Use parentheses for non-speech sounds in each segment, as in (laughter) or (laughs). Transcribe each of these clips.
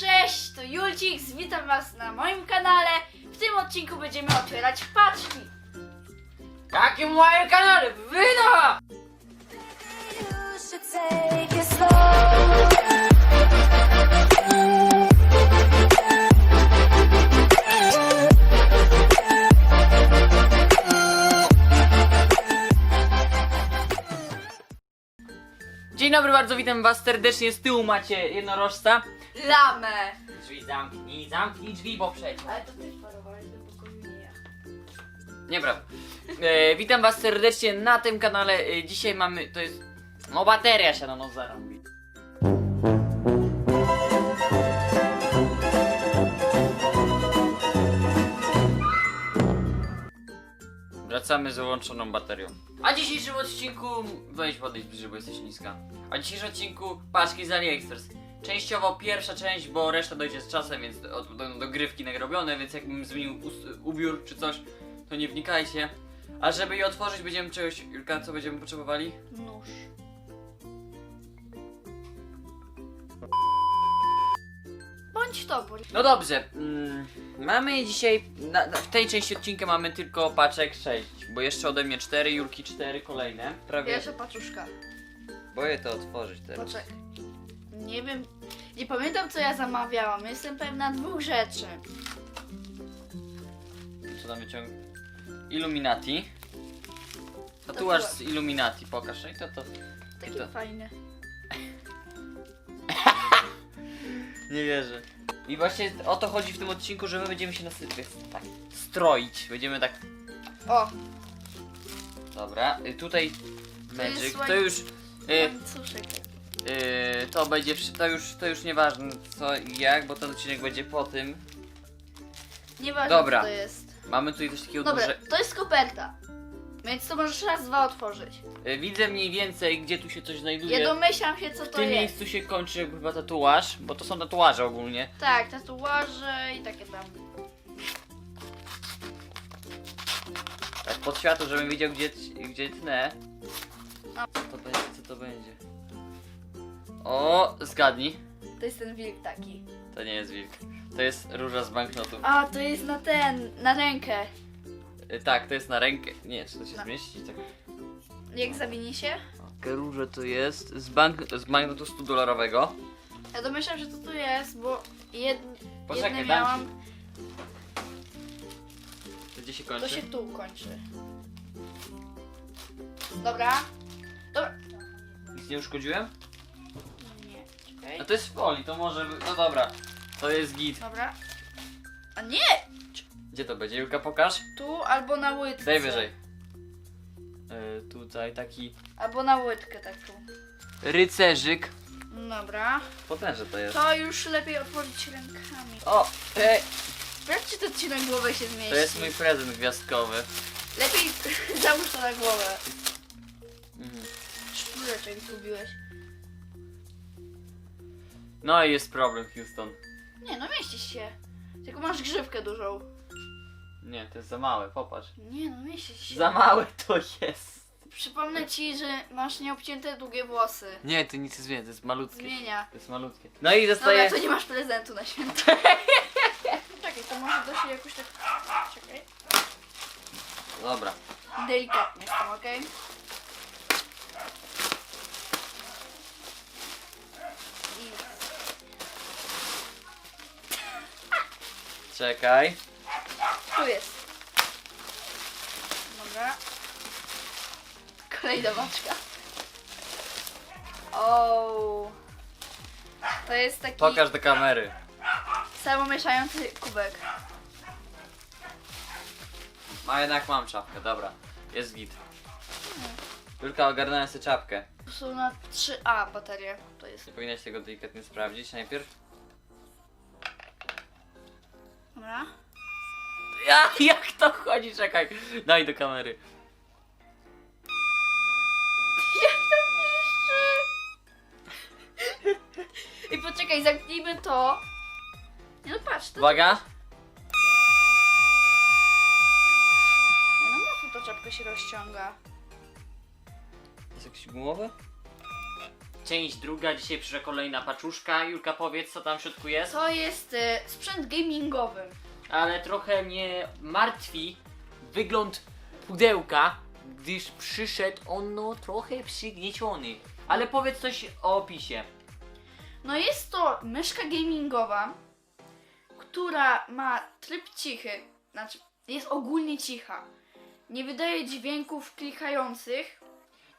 Cześć, to Julcik, witam was na moim kanale. W tym odcinku będziemy otwierać paczki. Jakim moim kanale? Wyno! Dobry, bardzo witam was serdecznie. Z tyłu macie jednorożca. Lamę. Drzwi zamknij, zamknij drzwi, bo przecież. Ale to ty wparowałeś do pokoju, nie ja. Nieprawda. E, witam was serdecznie na tym kanale. E, dzisiaj mamy, to jest, no bateria się na nos zarąbi. Wracamy z wyłączoną baterią. A w dzisiejszym odcinku, weź podejść bliżej, bo jesteś niska. A w dzisiejszym odcinku paczki z AliExpress. Częściowo pierwsza część, bo reszta dojdzie z czasem, więc od, do, dogrywki nagrobione, więc jakbym zmienił ubiór czy coś, to nie wnikajcie. A żeby je otworzyć, będziemy czegoś. Julka, co będziemy potrzebowali? Nóż. Bądź topór. No dobrze. Mm, mamy dzisiaj. Na, na, w tej części odcinka mamy tylko paczek 6, bo jeszcze ode mnie 4, Julki 4 kolejne. Prawie. Pierwsza paczuszka. Boję to otworzyć teraz. Poczekaj. Nie wiem, nie pamiętam co ja zamawiałam. Jestem pewna dwóch rzeczy. Co tam wyciąg... Illuminati. Tatuaż z Illuminati, pokaż. I to to. Takie to- fajne. (laughs) Nie wierzę. I właśnie o to chodzi w tym odcinku, że my będziemy się nasypać. Tak. Stroić. Będziemy tak. O, Dobra. Y, tutaj Magic. To już. Y, y, to będzie. wszy- To już, to już nieważne co i jak, bo ten odcinek będzie po tym. Nieważne Dobra. co to jest. Mamy tutaj coś takiego Dobra, duże. to jest koperta. Więc to możesz raz, dwa otworzyć. Y, widzę mniej więcej, gdzie tu się coś znajduje. Ja domyślam się co w to tym jest. miejscu się kończy chyba tatuaż, bo to są tatuaże ogólnie. Tak, tatuaże i takie tam. Tak pod światło, żebym wiedział gdzie, gdzie tnę. No. Co to będzie, co to będzie? O, zgadnij. To jest ten wilk taki. To nie jest wilk. To jest róża z banknotów. A, to jest na ten, na rękę. Y, tak, to jest na rękę. Nie, czy to się No. zmieści? Tak. Jak zawinie się? Róże to jest? Z, bank, z banknotu 100 dolarowego. Ja domyślam, że to tu jest, bo jed, Poczekaj, jedne dam miałam, To gdzie się to kończy? się tu kończy. Dobra. Dobra. Nic nie uszkodziłem? Nie, czekaj. A to jest w folii, to może... No dobra. To jest git. Dobra. A nie! Gdzie to będzie? Julka, pokaż. Tu albo na łydce. Daj wyżej. Y, tutaj taki Albo na łydkę taką. rycerzyk. Dobra. Potężne to jest. To już lepiej otworzyć rękami. O, ej, Sprawdź, czy to ci na głowę się zmieści. to jest mój prezent gwiazdkowy. Lepiej (laughs) załóż to na głowę. Mhm. Szpuleczek zgubiłeś. No i jest problem, Houston. Nie, no mieścisz się. Tylko masz grzywkę dużą. Nie, to jest za małe, popatrz. Nie, no mieścisz się. Za małe to jest. Przypomnę ci, że masz nieobcięte długie włosy. Nie, to nic nie zmienia, to jest malutkie. Zmienia. To jest malutkie. No i Dobra, zostaje... to nie masz prezentu na święta. (laughs) Czekaj, to może da się jakoś tak... Czekaj. Dobra. Delikatnie z tym, okej? I... Czekaj. Tu jest. Dobra. Kolejna paczka. O. To jest taki Pokaż do kamery. samomieszający kubek. A jednak mam czapkę, dobra. Jest git. Julka, ogarnąłem sobie czapkę. Tu są na 3A baterie. To jest. Nie powinnaś tego delikatnie sprawdzić najpierw? Dobra. Ja, jak to chodzi? Czekaj. Daj do kamery. Jak to piszczy? I poczekaj, zamknijmy to. Nie no patrz, to... Uwaga. Nie no mocno ta czapka się rozciąga. Jest jakiś gumowy? część druga. Dzisiaj przyszła kolejna paczuszka. Julka, powiedz, co tam w środku jest. To jest e, sprzęt gamingowy. Ale trochę mnie martwi wygląd pudełka, gdyż przyszedł ono trochę przygnieciony. Ale powiedz coś o opisie. No jest to myszka gamingowa, która ma tryb cichy, znaczy jest ogólnie cicha. Nie wydaje dźwięków klikających.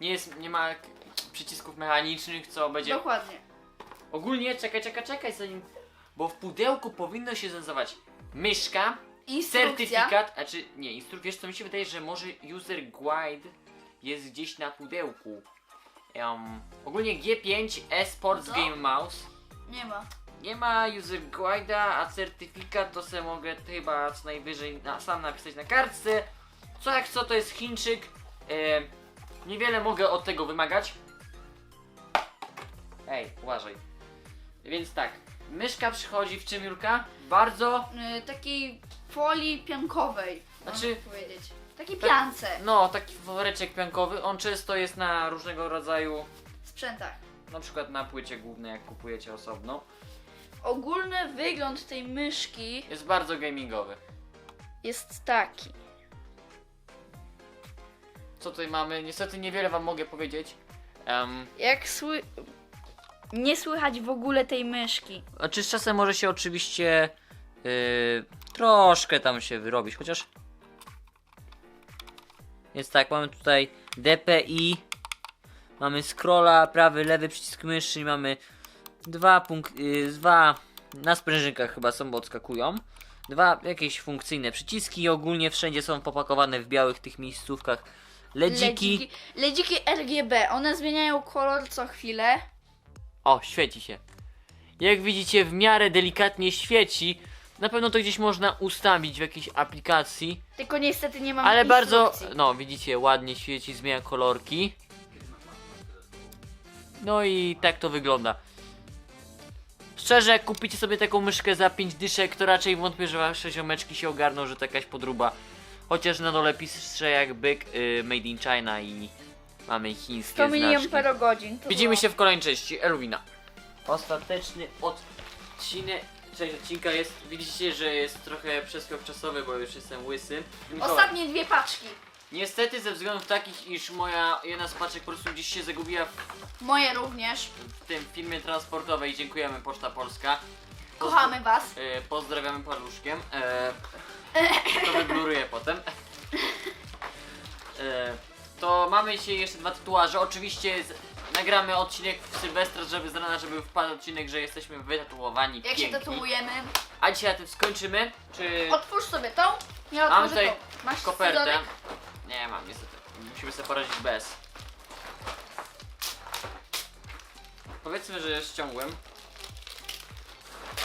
Nie, jest, nie ma k- przycisków mechanicznych, co będzie Dokładnie. Ogólnie, czekaj, czekaj, czekaj, zanim. Bo w pudełku powinno się nazywać myszka, certyfikat, a czy nie, instrukcja, wiesz co mi się wydaje, że może user guide jest gdzieś na pudełku. Um, ogólnie G5 Esports Co? Game Mouse. Nie ma. Nie ma user guide'a, a certyfikat to sobie mogę chyba co najwyżej na, sam napisać na kartce. Co jak co, to jest Chińczyk. E, niewiele mogę od tego wymagać. Ej, uważaj. Więc tak, myszka przychodzi w czym Julka? Bardzo, Y, takiej folii piankowej. Znaczy- Znaczy. powiedzieć. Takiej Tak. piance. no taki woreczek piankowy. On często jest na różnego rodzaju, Sprzętach. na przykład na płycie głównej, jak kupujecie osobno. Ogólny wygląd tej myszki Jest bardzo gamingowy. jest taki. Co tutaj mamy? Niestety niewiele wam mogę powiedzieć. Em, Jak sły... Nie słychać w ogóle tej myszki. Znaczy z czasem może się oczywiście yy, troszkę tam się wyrobić, chociaż jest tak, mamy tutaj DPI, mamy scrolla, prawy, lewy przycisk myszy, mamy dwa punkt, yy, dwa na sprężynkach chyba są, bo odskakują. Dwa jakieś funkcyjne przyciski ogólnie wszędzie są popakowane w białych tych miejscówkach ledziki. Ledziki, ledziki RGB. One zmieniają kolor co chwilę. O, świeci się. Jak widzicie, w miarę delikatnie świeci. Na pewno to gdzieś można ustawić w jakiejś aplikacji. Tylko niestety nie mam Ale bardzo, instrukcji. no widzicie, ładnie świeci, zmienia kolorki. No i tak to wygląda. Szczerze, jak kupicie sobie taką myszkę za 5 dyszek, to raczej wątpię, że wasze ziomeczki się ogarną, że to jakaś podruba. Chociaż na dole pisze jak byk y, Made in China i mamy chińskie 100 znaczki. To Widzimy było. się w kolejnej części Elwina. Ostateczny odcinek. Część odcinka jest. Widzicie, że jest trochę przeskok czasowy, bo już jestem łysy. Mikołaj, Ostatnie dwie paczki. Niestety ze względów takich, iż moja jedna z paczek po prostu gdzieś się zagubiła w, Moje również. w tym filmie transportowej. Dziękujemy Poczta Polska. Kochamy was. E, pozdrawiamy paluszkiem. E, to wybluruję potem. E, to mamy dzisiaj jeszcze dwa tatuaże. Oczywiście z, nagramy odcinek w Sylwestra, żeby z rana, żeby wpadł odcinek, że jesteśmy wytatuowani Jak się piękni. tatuujemy. A dzisiaj na tym skończymy. Czy Otwórz sobie tą. Nie mam otworzę tutaj tą. Masz kopertę? scyzoryk? Nie mam niestety. Musimy sobie poradzić bez. Powiedzmy, że ściągłem.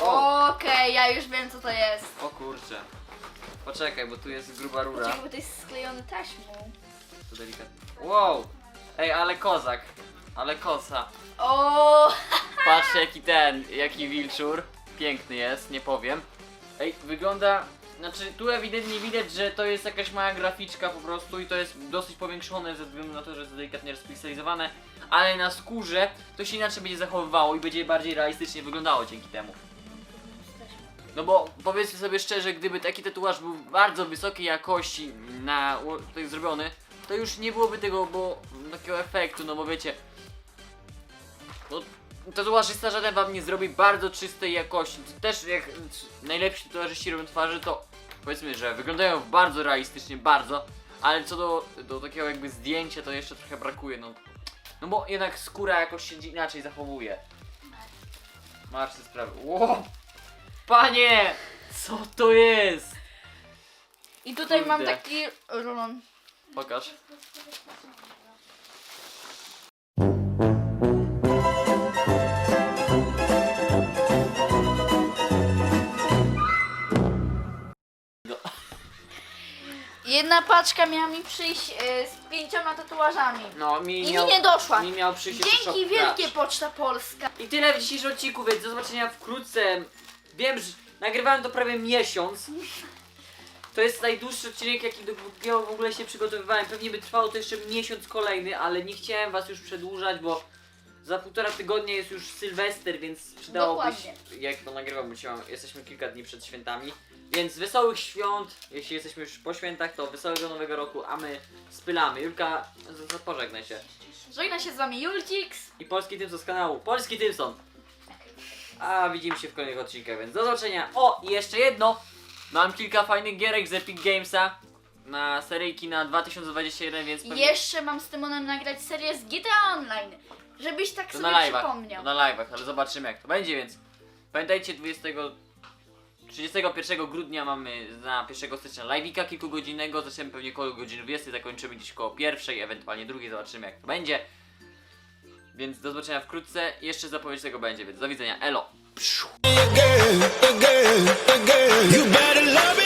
O! Okej, ja już wiem co to jest. O kurczę. Poczekaj, bo tu jest gruba rura. Jakby to jest sklejony taśmą. To delikatnie. Wow! Ej, ale kozak. Ale kosa. O, Patrz jaki ten, jaki wilczur. Piękny jest, nie powiem. Ej, wygląda... Znaczy, tu ewidentnie widać, że to jest jakaś mała graficzka po prostu i to jest dosyć powiększone ze względu na to, że jest delikatnie rozpikselizowane, ale na skórze to się inaczej będzie zachowywało i będzie bardziej realistycznie wyglądało dzięki temu. No bo powiedzmy sobie szczerze, gdyby taki tatuaż był bardzo wysokiej jakości na tutaj zrobiony, to już nie byłoby tego, bo takiego efektu, no bo wiecie, no, tatuażysta żaden wam nie zrobi bardzo czystej jakości. Też jak najlepsi tatuażyści robią twarzy, to powiedzmy, że wyglądają bardzo realistycznie, bardzo, ale co do, do takiego jakby zdjęcia, to jeszcze trochę brakuje, no. No bo jednak skóra jakoś się inaczej zachowuje. Masz te sprawy. Ło! Panie! Co to jest? I tutaj mam Kurde. taki rulon. Pokaż. Jedna paczka miała mi przyjść e, z pięcioma tatuażami. No, mi I mi miał, nie doszła. Mi miał przyjść jeszcze Dzięki szok wielkie. Poczta Polska. I tyle w dzisiejszym odcinku, więc do zobaczenia wkrótce. Wiem, że nagrywałem to prawie miesiąc. To jest najdłuższy odcinek, jaki do jakiego w ogóle się przygotowywałem. Pewnie by trwało to jeszcze miesiąc kolejny, ale nie chciałem was już przedłużać, bo za półtora tygodnia jest już Sylwester, więc przydałoby się, jak to nagrywam, bo dzisiaj mam, jesteśmy kilka dni przed świętami. Więc wesołych świąt, jeśli jesteśmy już po świętach, to wesołego nowego roku, a my spylamy. Julka, z- z- pożegnaj się. Żegna się z wami Julcix. I Polski Tymson z kanału Polski Tymson. A widzimy się w kolejnych odcinkach, więc do zobaczenia. O, i jeszcze jedno. Mam kilka fajnych gierek z Epic Gamesa na seryjki na 2021, więc pewnie jeszcze mam z Tymonem nagrać serię z GTA Online. Żebyś tak to sobie na live'ach. To przypomniał. na live'ach, ale zobaczymy jak to będzie, więc pamiętajcie 20 31 grudnia mamy na 1 stycznia live'ika kilkugodzinnego, zaczniemy pewnie koło godziny 20, zakończymy gdzieś koło pierwszej, ewentualnie drugiej, zobaczymy jak to będzie. Więc do zobaczenia wkrótce, jeszcze zapowiedź tego będzie, więc do widzenia, elo! again, again. You better love me.